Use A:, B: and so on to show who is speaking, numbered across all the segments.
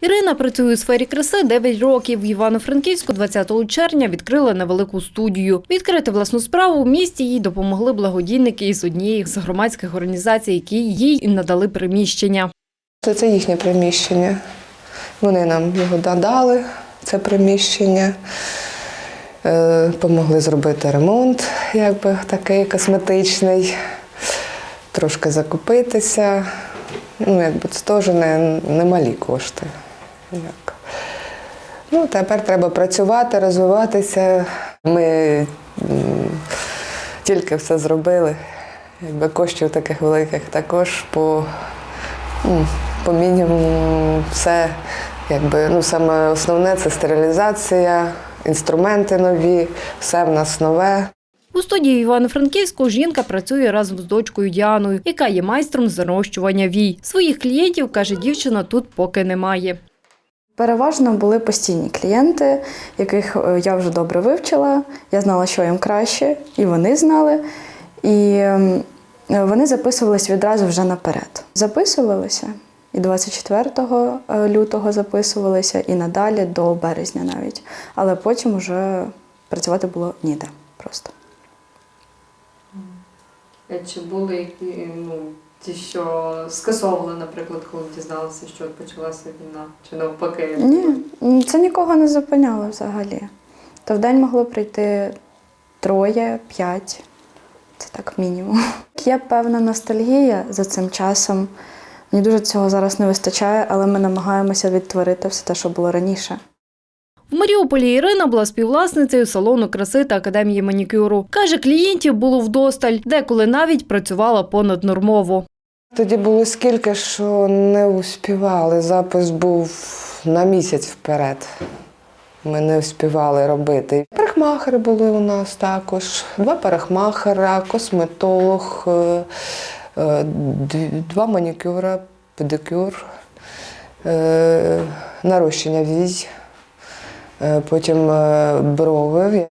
A: Ірина працює у сфері краси 9 років. В Івано-Франківську 20 червня відкрила невелику студію. Відкрити власну справу в місті їй допомогли благодійники із однієї з громадських організацій, які їй надали приміщення.
B: Це, це їхнє приміщення. Вони нам його надали, це приміщення. Е, Помогли зробити ремонт, якби такий косметичний, трошки закупитися. Ну, якби це теж не, не малі кошти. Як. Ну, тепер треба працювати, розвиватися. Ми тільки все зробили. Якби коштів таких великих також по Ну, по мінімуму все, якби, ну, саме основне це стерилізація, інструменти нові, все в нас нове.
A: У студії Івано-Франківську жінка працює разом з дочкою Діаною, яка є майстром зарощування вій. Своїх клієнтів, каже дівчина, тут поки немає.
C: Переважно були постійні клієнти, яких е, я вже добре вивчила. Я знала, що їм краще, і вони знали. І ем, е, вони записувались відразу вже наперед. Записувалися і 24 е, лютого записувалися, і надалі до березня навіть. Але потім вже працювати було ніде просто.
D: Чи були ну, ті, що скасовували, наприклад, коли дізналися, що почалася війна, чи навпаки?
C: Ні, це нікого не зупиняло взагалі. То в день могло прийти троє, п'ять. Це так мінімум. Є певна ностальгія за цим часом. Мені дуже цього зараз не вистачає, але ми намагаємося відтворити все те, що було раніше.
A: В Маріуполі Ірина була співвласницею салону краси та академії манікюру. Каже, клієнтів було вдосталь, деколи навіть працювала понаднормово.
B: Тоді було скільки, що не успівали. Запис був на місяць вперед. Ми не успівали робити. Парикмахери були у нас також. Два парикмахера, косметолог, е, е, два манікюра, педикюр, е, нарощення вій, е, потім брови.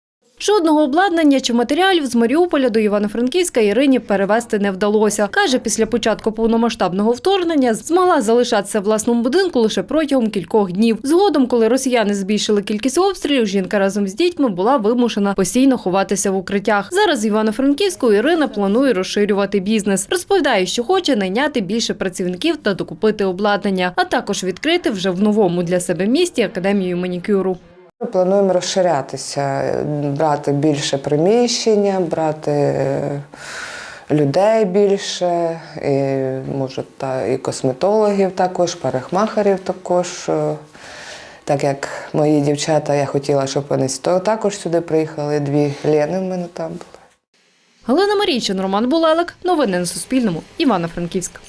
A: Жодного обладнання чи матеріалів з Маріуполя до Івано-Франківська Ірині перевезти не вдалося. Каже, після початку повномасштабного вторгнення змогла залишатися в власному будинку лише протягом кількох днів. Згодом, коли росіяни збільшили кількість обстрілів, жінка разом з дітьми була вимушена постійно ховатися в укриттях. Зараз Івано-Франківську Ірина планує розширювати бізнес. Розповідає, що хоче найняти більше працівників та докупити обладнання, а також відкрити вже в новому для себе місті академію манікюру.
B: Плануємо розширятися, брати більше приміщення, брати е, людей більше, і, може, та, і косметологів також, парикмахерів також. Е, Так як мої дівчата, я хотіла, щоб вони також сюди приїхали. Дві Лени в мене там були.
A: Галина Марійчин, Роман Булелик. Новини на Суспільному. Івано-Франківськ.